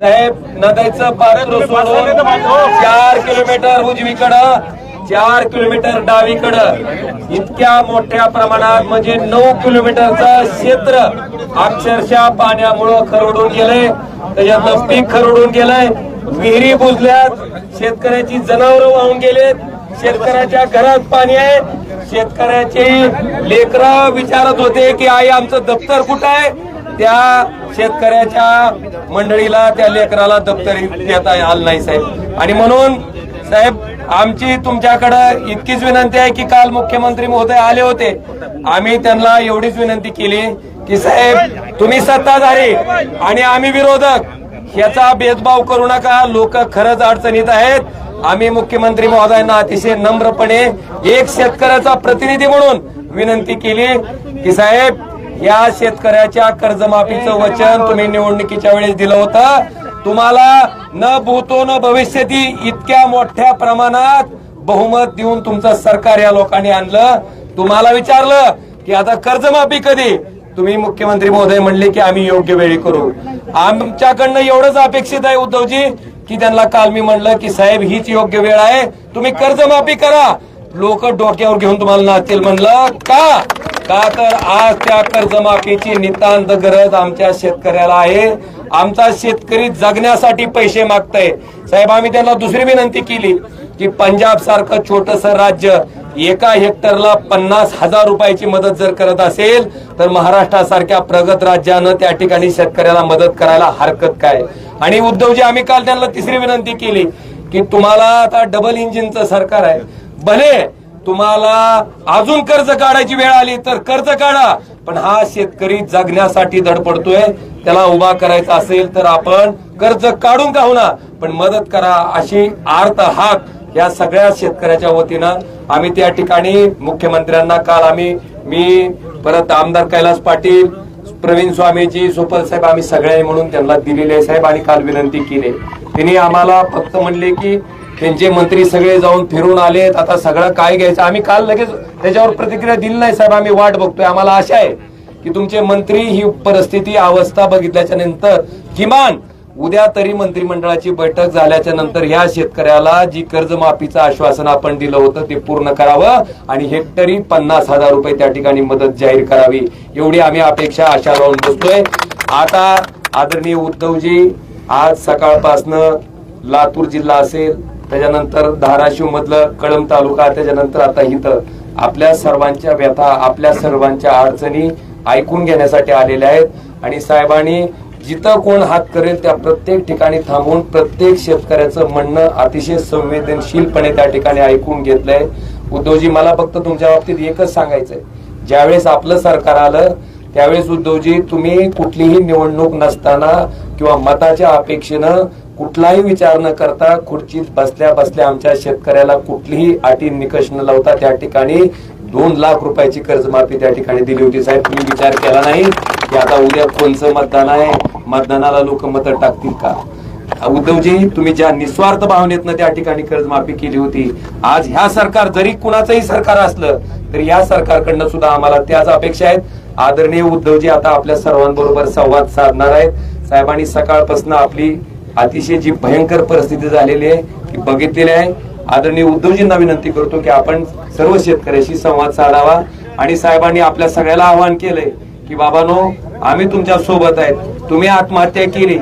साहेब नद्याचं पात्र सोडून चार किलोमीटर उजवीकडं चार किलोमीटर डावीकडं. इतक्या मोठ्या प्रमाणात म्हणजे नऊ किलोमीटरचं क्षेत्र अक्षरशः पाण्यामुळं खरडून गेलंय. त्याच्यातलं पीक खरडून गेलंय. विहिरी बुजल्यात. शेतकऱ्याची जनावरं वाहून गेलेत. शेतकऱ्याच्या घरात पाणी आहे. शेतकऱ्याचे लेकरं विचारत होते की आई आमचं दप्तर कुठं आहे? त्या शेतकऱ्याच्या मंडळीला त्या लेकराला दप्तर देता आलं नाही साहेब. आणि म्हणून साहेब आमची तुमच्याकडं इतकीच विनंती आहे की काल मुख्यमंत्री महोदय आले होते. आम्ही त्यांना एवढीच विनंती केली की साहेब तुम्ही सत्ताधारी आणि आम्ही विरोधक याचा भेदभाव करू नका. लोक खरंच अडचणीत आहेत. आम्ही मुख्यमंत्री महोदयांना अतिशय नम्रपणे एक शेतकऱ्याचा प्रतिनिधी म्हणून विनंती केली की साहेब या शेतकऱ्याच्या कर्जमाफीचं वचन तुम्ही निवडणुकीच्या वेळेस दिलं होतं. तुम्हाला न भूतो न भविष्यती इतक्या मोठ्या प्रमाणात बहुमत देऊन तुमचं सरकार या लोकांनी आणलं. तुम्हाला विचारलं की आता कर्जमाफी कधी? तुम्ही मुख्यमंत्री महोदय म्हणले की आम्ही योग्य वेळी करू. आमच्याकडनं एवढंच अपेक्षित आहे उद्धवजी की त्यांना काल मी म्हणलं की साहेब हीच योग्य वेळ आहे. तुम्ही कर्जमाफी करा. लोक डोक्यावर घेऊन तुम्हाला नाचतील म्हणलं. का? का तर आज त्या कर्जमाफीची नितांत गरज आमच्या शेतकऱ्याला आहे. आमचा शेतकरी जगण्यासाठी पैसे मागतय. साहेब आम्ही त्यांना दुसरी विनंती केली की पंजाब सारखं छोटस राज्य एका हेक्टरला पन्नास हजार रुपयाची मदत जर करत असेल तर महाराष्ट्रासारख्या प्रगत राज्यानं त्या ठिकाणी शेतकऱ्याला मदत करायला हरकत काय? आणि उद्धवजी आम्ही काल त्यांना तिसरी विनंती केली की तुम्हाला आता डबल इंजिनचं सरकार आहे. भले तुम्हाला अजून कर्ज काढायची वेळ आली तर कर्ज काढा. पण हा शेतकरी जगण्यासाठी धडपडतोय. त्याला उभा करायचा असेल तर आपण कर्ज काढून का होणार पण मदत करा अशी आर्त हाक या सगळ्या शेतकऱ्याच्या वतीनं आम्ही त्या ठिकाणी मुख्यमंत्र्यांना काल आम्ही मी परत आमदार कैलास पाटील प्रवीण स्वामीजी सोपल साहेब आम्ही सगळे म्हणून त्यांना दिलेले साहेब आणि काल विनंती केली त्यांनी आम्हाला फक्त म्हणले की त्यांचे मंत्री सगळे जाऊन फिरून आलेत. आता सगळं काय घ्यायचं? आम्ही काल लगेच त्याच्यावर प्रतिक्रिया दिली नाही साहेब. आम्ही वाट बघतोय. आम्हाला आशा आहे की तुमचे मंत्री ही परिस्थिती अवस्था बघितल्याच्या नंतर किमान उद्या तरी मंत्रिमंडळाची बैठक झाल्याच्यानंतर ह्या शेतकऱ्याला जी कर्जमाफीचं आश्वासन आपण दिलं होतं ते पूर्ण करावं आणि हेक्टरी पन्नास हजार रुपये त्या ठिकाणी मदत जाहीर करावी. एवढी आम्ही अपेक्षा आशा लावून बसतोय आता आदरणीय उद्धवजी आज सकाळपासनं लातूर जिल्हा असेल त्याच्यानंतर धाराशिव मधलं कळम तालुका त्याच्यानंतर आता इथं आपल्या सर्वांच्या व्यथा आपल्या सर्वांच्या अडचणी ऐकून घेण्यासाठी आलेल्या आहेत. आणि साहेबांनी जिथं कोण हात करेल त्या प्रत्येक ठिकाणी थांबून प्रत्येक शेतकऱ्याचं म्हणणं अतिशय संवेदनशीलपणे त्या ठिकाणी ऐकून घेतलंय. उद्धवजी मला फक्त तुमच्या बाबतीत एकच सांगायचंय. ज्यावेळेस आपलं सरकार आलं त्यावेळेस उद्धवजी तुम्ही कुठलीही निवडणूक नसताना किंवा मताच्या अपेक्षेनं कुठलाही विचार न करता खुर्चीत बसल्या बसल्या आमच्या शेतकऱ्याला कुठलीही अटी निकष न लावता त्या ठिकाणी दोन लाख रुपयाची कर्जमाफी त्या ठिकाणी दिली होती. साहेब तुम्ही विचार केला नाही की आता उद्या कोणचं मतदान आहे? मतदानाला लोक मतं टाकतील का? उद्धवजी तुम्ही ज्या निस्वार्थ भावनेतनं त्या ठिकाणी कर्जमाफी केली होती आज ह्या सरकार जरी कुणाचंही सरकार असलं तरी या सरकारकडनं सुद्धा आम्हाला त्याच अपेक्षा आहेत. आदरणीय उद्धवजी आता आपल्या सर्वांबरोबर संवाद साधणार आहेत. साहेबांनी सकाळपासून आपली अतिशय जी भयंकर परिस्थिती झालेली आहे ती बघितलेली आहे. आदरणीय उद्धवजींना विनंती करतो की आपण सर्व शेतकऱ्याशी संवाद साधावा आणि साहेबांनी आपल्या सगळ्याला आवाहन केलंय की बाबानो आम्ही तुमच्यासोबत आहेत. तुम्ही आत्महत्या केली.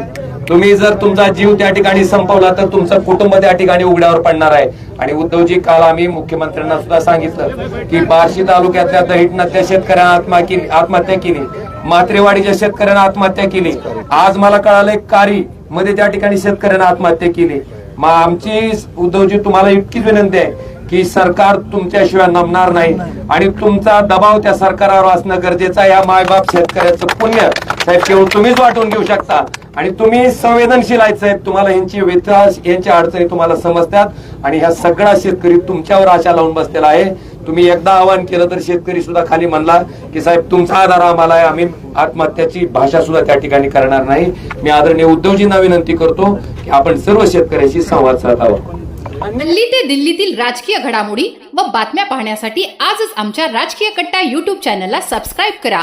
तुम्ही जर तुमचा जीव त्या ठिकाणी संपवला तर तुमचं कुटुंब त्या ठिकाणी उघड्यावर पडणार आहे. आणि उद्धवजी काल आम्ही मुख्यमंत्र्यांना सुद्धा सांगितलं की बार्शी तालुक्यातल्या दहिटनातल्या शेतकऱ्यांना आत्मा आत्महत्या केली. मात्रेवाडीच्या शेतकऱ्यांना आत्महत्या केली. आज मला कळालंय कारी मध्ये त्या ठिकाणी शेतकऱ्यांना आत्महत्या केली. मग आमची उद्धवजी तुम्हाला इतकीच विनंती आहे की सरकार तुमच्याशिवाय नमणार नाही. आणि तुमचा दबाव त्या सरकारावर असणं गरजेचं आहे. या मायबाप शेतकऱ्याचं पुण्य साहेब केवळ तुम्हीच वाटून घेऊ शकता. आणि तुम्ही संवेदनशील आहेत साहेब तुम्हाला यांची व्यथा यांच्या अडचणी तुम्हाला समजतात. आणि ह्या सगळा शेतकरी तुमच्यावर आशा लावून बसलेला आहे. तुम्ही एकदा आवाहन केलं तर शेतकरी सुद्धा खाली म्हणला की साहेब तुमचा आधार आम्हाला आहे. आम्ही आत्महत्याची भाषा सुद्धा त्या ठिकाणी करणार नाही. मी आदरणीय उद्धवजींना विनंती करतो की आपण सर्व शेतकऱ्यांशी संवाद साधावा. दिल्ली ते दिल्लीतील राजकीय घडामोडी व बातम्या पाहण्यासाठी आजच आमच्या राजकीय कट्टा युट्यूब चॅनलला सबस्क्राईब करा.